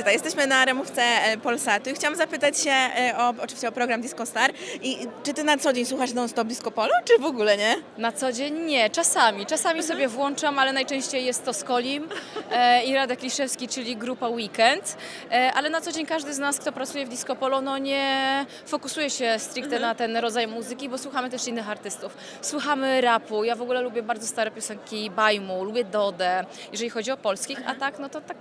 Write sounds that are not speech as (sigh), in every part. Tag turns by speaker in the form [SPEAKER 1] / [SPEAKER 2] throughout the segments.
[SPEAKER 1] Edyta, jesteśmy na remówce e, Polsatu i chciałam zapytać się e, o, oczywiście o program Disco Star. I czy ty na co dzień słuchasz non-stop Disco Polo, czy w ogóle nie?
[SPEAKER 2] Na co dzień nie, czasami. Czasami sobie włączam, ale najczęściej jest to Skolim e, i Radek Liszewski, czyli grupa Weekend. E, ale na co dzień każdy z nas, kto pracuje w Disco Polo, no nie fokusuje się stricte na ten rodzaj muzyki, bo słuchamy też innych artystów. Słuchamy rapu, ja w ogóle lubię bardzo stare piosenki Bajmu, lubię Dodę, jeżeli chodzi o polskich, a tak, no to tak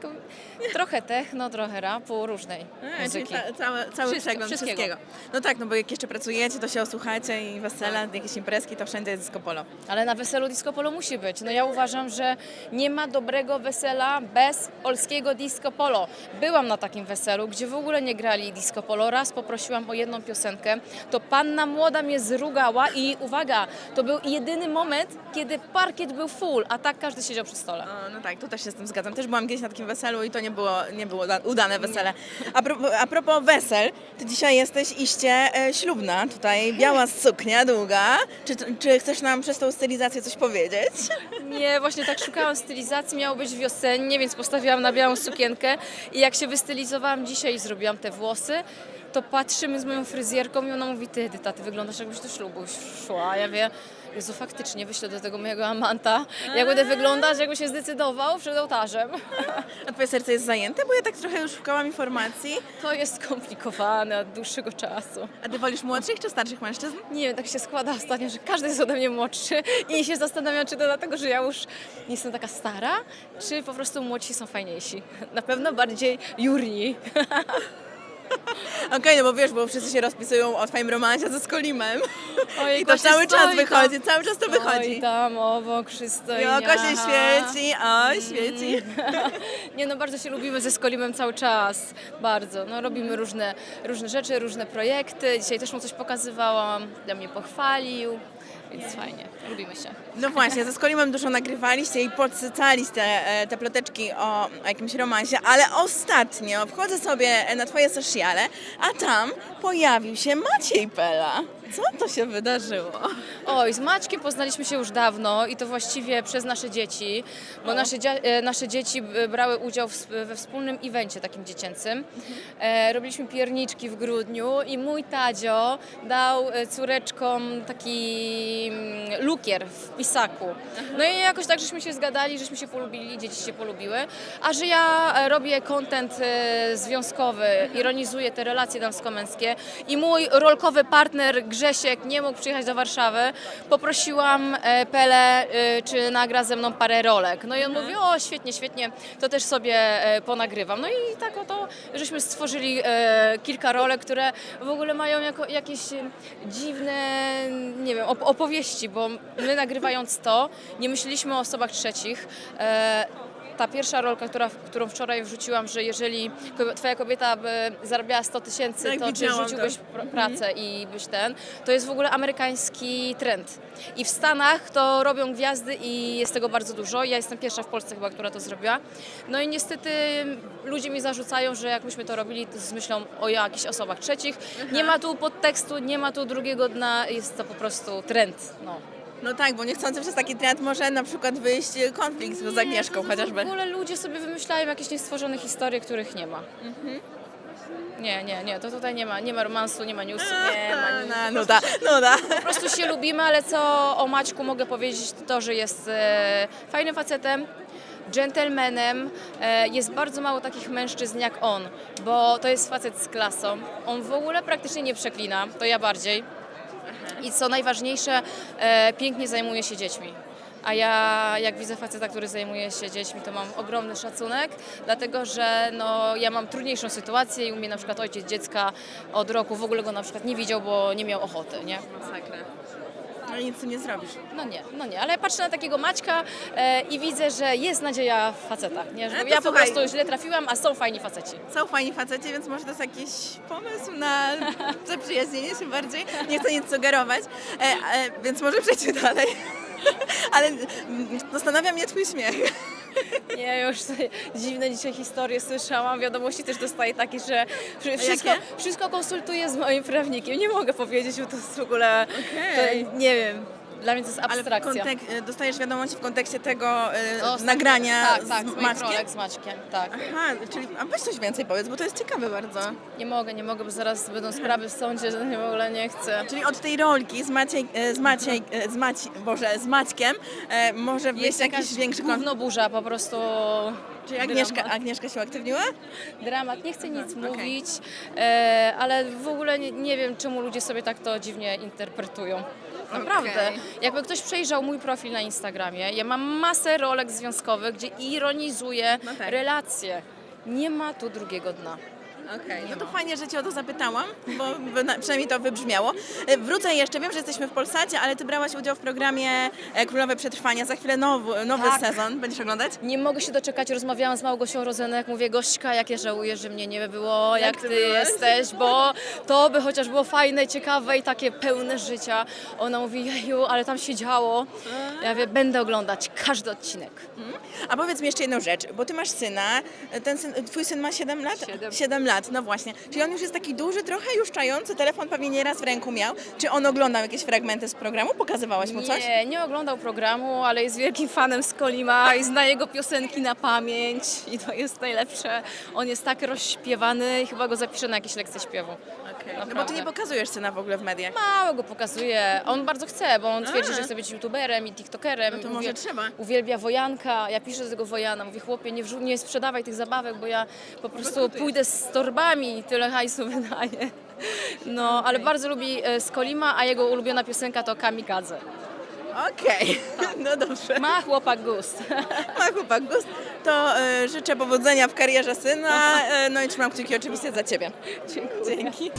[SPEAKER 2] trochę techno, trochę rapu, różnej muzyki.
[SPEAKER 1] Czyli ca, cały, cały
[SPEAKER 2] Wszystko-
[SPEAKER 1] przegląd
[SPEAKER 2] wszystkiego.
[SPEAKER 1] wszystkiego. No tak, no bo jak jeszcze pracujecie, to się osłuchacie i wesela, jakieś imprezki, to wszędzie jest Disco Polo.
[SPEAKER 2] Ale na weselu disco polo musi być. No ja uważam, że nie ma dobrego wesela bez polskiego disco polo. Byłam na takim weselu, gdzie w ogóle nie grali disco polo. Raz poprosiłam o jedną piosenkę, to panna młoda mnie zrugała i uwaga, to był jedyny moment, kiedy parkiet był full, a tak każdy siedział przy stole.
[SPEAKER 1] O, no tak, tu też się z tym zgadzam. Też byłam kiedyś na takim weselu i to nie było, nie było uda- udane wesele. A, pro, a propos wesel, ty dzisiaj jesteś iście e, ślubna, tutaj biała suknia, długa. Czy, czy chcesz nam przez tą stylizację coś powiedzieć?
[SPEAKER 2] Nie, właśnie tak szukałam stylizacji, miało być wiosennie, więc postawiłam na białą sukienkę i jak się wystylizowałam dzisiaj i zrobiłam te włosy, to patrzymy z moją fryzjerką i ona mówi, ty Edyta, ty wyglądasz jakbyś do ślubu szła. Ja wie, Jezu, faktycznie wyślę do tego mojego amanta, jak będę wyglądać, jakby się zdecydował przed ołtarzem. (laughs)
[SPEAKER 1] A twoje serce jest zajęte? Bo ja tak trochę już szukałam informacji.
[SPEAKER 2] To jest skomplikowane od dłuższego czasu.
[SPEAKER 1] A ty wolisz młodszych czy starszych mężczyzn?
[SPEAKER 2] Nie wiem, tak się składa ostatnio, że każdy jest ode mnie młodszy i się zastanawiam, czy to dlatego, że ja już nie jestem taka stara, czy po prostu młodsi są fajniejsi. Na pewno bardziej jurni. (laughs) (laughs)
[SPEAKER 1] Okej, no bo wiesz, bo wszyscy się rozpisują o twoim romansie ze Skolimem.
[SPEAKER 2] Ojej,
[SPEAKER 1] I to cały czas wychodzi, cały czas to wychodzi.
[SPEAKER 2] Oj, tam obok.
[SPEAKER 1] I oko się świeci, oj, świeci. (laughs)
[SPEAKER 2] Nie no, bardzo się lubimy ze Skolimem cały czas. Bardzo. No, robimy różne, różne rzeczy, różne projekty. Dzisiaj też mu coś pokazywałam, ja mnie pochwalił, więc fajnie, lubimy się.
[SPEAKER 1] No właśnie, ze Skolimem dużo nagrywaliście i podsycaliście e, te ploteczki o, o jakimś romansie, ale ostatnio wchodzę sobie na twoje a tam pojawił się Maciej Pela. Co to się wydarzyło?
[SPEAKER 2] Oj, z Maćkiem poznaliśmy się już dawno i to właściwie przez nasze dzieci, bo nasze, e, nasze dzieci b- brały udział w, we wspólnym evencie takim dziecięcym. E, robiliśmy pierniczki w grudniu i mój Tadzio dał e, córeczkom taki mm, lukier w pisaku. No i jakoś tak żeśmy się zgadali, żeśmy się polubili, dzieci się polubiły, a że ja e, robię content e, związkowy, ironizuję te relacje damsko-męskie i mój rolkowy partner Grzesiek nie mógł przyjechać do Warszawy, poprosiłam e, Pele, e, czy nagra ze mną parę rolek. No i on mówi, o świetnie, świetnie, to też sobie e, ponagrywam. No i tak oto, żeśmy stworzyli kilka rolek, które w ogóle mają jako, jakieś dziwne, nie wiem, op- opowieści, bo my nagrywając to, nie myśleliśmy o osobach trzecich. Ta pierwsza rolka, która, którą wczoraj wrzuciłam, że jeżeli twoja kobieta by zarabiała 100 tysięcy,
[SPEAKER 1] Tak,
[SPEAKER 2] to czy rzuciłbyś
[SPEAKER 1] to.
[SPEAKER 2] pr- pracę i byś ten, to jest w ogóle amerykański trend. I w Stanach to robią gwiazdy i jest tego bardzo dużo. Ja jestem pierwsza w Polsce chyba, która to zrobiła. No i niestety ludzie mi zarzucają, że jak myśmy to robili, to z myślą o jakichś osobach trzecich. Nie ma tu podtekstu, nie ma tu drugiego dna, jest to po prostu trend. No.
[SPEAKER 1] No tak, bo niechcący przez taki trend może na przykład wyjść konflikt z Agnieszką chociażby.
[SPEAKER 2] W ogóle ludzie sobie wymyślają jakieś niestworzone historie, których nie ma. Nie, nie, nie, to tutaj nie ma, nie ma romansu, nie ma newsu, nie ma nic.
[SPEAKER 1] No, nuda, nuda.
[SPEAKER 2] Po prostu się lubimy, ale co o Maćku mogę powiedzieć, to to, że jest e, fajnym facetem, dżentelmenem. E, jest bardzo mało takich mężczyzn jak on, bo to jest facet z klasą. On w ogóle praktycznie nie przeklina, to ja bardziej. I co najważniejsze, e, pięknie zajmuje się dziećmi. A ja, jak widzę faceta, który zajmuje się dziećmi, to mam ogromny szacunek, dlatego że no, ja mam trudniejszą sytuację i u mnie na przykład ojciec dziecka od roku w ogóle go na przykład nie widział, bo nie miał ochoty, nie?
[SPEAKER 1] Masakra. No i nic z tym nie zrobisz.
[SPEAKER 2] No nie, no nie, ale patrzę na takiego Maćka e, i widzę, że jest nadzieja w facetach, nie? Że
[SPEAKER 1] No to
[SPEAKER 2] ja po
[SPEAKER 1] słuchaj.
[SPEAKER 2] prostu źle trafiłam, a są fajni faceci.
[SPEAKER 1] Są fajni faceci, więc może to jest jakiś pomysł na (laughs) zaprzyjaźnienie się bardziej. Nie chcę nic sugerować, e, e, więc może przejdźmy dalej. (laughs) Ale mm, zastanawia mnie twój śmiech. (laughs)
[SPEAKER 2] Nie, już (laughs) dziwne dzisiaj historie słyszałam, wiadomości też dostaję takie, że wszystko, wszystko konsultuję z moim prawnikiem. Nie mogę powiedzieć, bo to jest w ogóle,
[SPEAKER 1] Okej.
[SPEAKER 2] to, nie wiem. Dla mnie to jest
[SPEAKER 1] Ale
[SPEAKER 2] abstrakcja.
[SPEAKER 1] kontek- e, dostajesz wiadomości w kontekście tego e,
[SPEAKER 2] To
[SPEAKER 1] nagrania
[SPEAKER 2] tak,
[SPEAKER 1] z
[SPEAKER 2] tak, z
[SPEAKER 1] Maćkiem?
[SPEAKER 2] z Maćkiem, tak.
[SPEAKER 1] Aha, czyli a weź coś więcej powiedz, bo to jest ciekawe bardzo.
[SPEAKER 2] Nie mogę, nie mogę, bo zaraz będą sprawy w sądzie, że nie w ogóle nie chcę.
[SPEAKER 1] Czyli od tej rolki z Maciej, e, z Maciej, e, z Maci, Boże, z Maćkiem e, może wyjść jakiś większy konflikt.
[SPEAKER 2] gówno burza, po prostu
[SPEAKER 1] Czyli Agnieszka,
[SPEAKER 2] dramat.
[SPEAKER 1] Agnieszka się uaktywniła?
[SPEAKER 2] dramat. Nie chcę nic
[SPEAKER 1] okej.
[SPEAKER 2] mówić, e, ale w ogóle nie, nie wiem, czemu ludzie sobie tak to dziwnie interpretują. Naprawdę.
[SPEAKER 1] Okej.
[SPEAKER 2] Jakby ktoś przejrzał mój profil na Instagramie, ja mam masę rolek związkowych, gdzie ironizuję
[SPEAKER 1] No tak.
[SPEAKER 2] relacje. Nie ma tu drugiego dna.
[SPEAKER 1] Okej, no to fajnie, że Cię o to zapytałam, bo przynajmniej to wybrzmiało. E, Wrócę jeszcze, wiem, że jesteśmy w Polsacie, ale Ty brałaś udział w programie e, Królowe Przetrwania. Za chwilę nowy, nowy
[SPEAKER 2] Tak.
[SPEAKER 1] sezon. Będziesz oglądać?
[SPEAKER 2] Nie mogę się doczekać, rozmawiałam z Małgosią Rozenek, mówię, Gośka, jak ja żałuję, że mnie nie było, jak,
[SPEAKER 1] ty
[SPEAKER 2] ty,
[SPEAKER 1] byłaś?
[SPEAKER 2] jesteś, bo to by chociaż było fajne, ciekawe i takie pełne życia. Ona mówi, jeju, ale tam się działo. Ja mówię, będę oglądać każdy odcinek.
[SPEAKER 1] A powiedz mi jeszcze jedną rzecz, bo Ty masz syna. Ten syn, twój syn ma 7 lat?
[SPEAKER 2] Siedem.
[SPEAKER 1] 7 lat, no właśnie. Czyli on już jest taki duży, trochę już czający, telefon pewnie nieraz w ręku miał. Czy on oglądał jakieś fragmenty z programu? Pokazywałaś mu coś?
[SPEAKER 2] Nie, nie oglądał programu, ale jest wielkim fanem Skolima i zna jego piosenki na pamięć i to jest najlepsze. On jest tak rozśpiewany i chyba go zapiszę na jakieś lekcje śpiewu.
[SPEAKER 1] Okay. No bo Ty nie pokazujesz syna w ogóle w mediach.
[SPEAKER 2] Mało go pokazuje. On bardzo chce, bo on twierdzi, że chce być youtuberem i tiktokerem.
[SPEAKER 1] No to może trzeba.
[SPEAKER 2] Uwielbia wojanka. Ja piszę do tego wojana. Mówię, chłopie, nie, wrzu- nie sprzedawaj tych zabawek, bo ja po prostu pójdę z torbami tyle hajsu (laughs) wydaję. No, ale bardzo lubi e, Skolima, a jego ulubiona piosenka to Kamikadze.
[SPEAKER 1] Okej, (laughs) no dobrze.
[SPEAKER 2] Ma chłopak gust. (laughs)
[SPEAKER 1] Ma chłopak gust. To e, życzę powodzenia w karierze syna, e, no i trzymam kciuki oczywiście za Ciebie. Dzięki.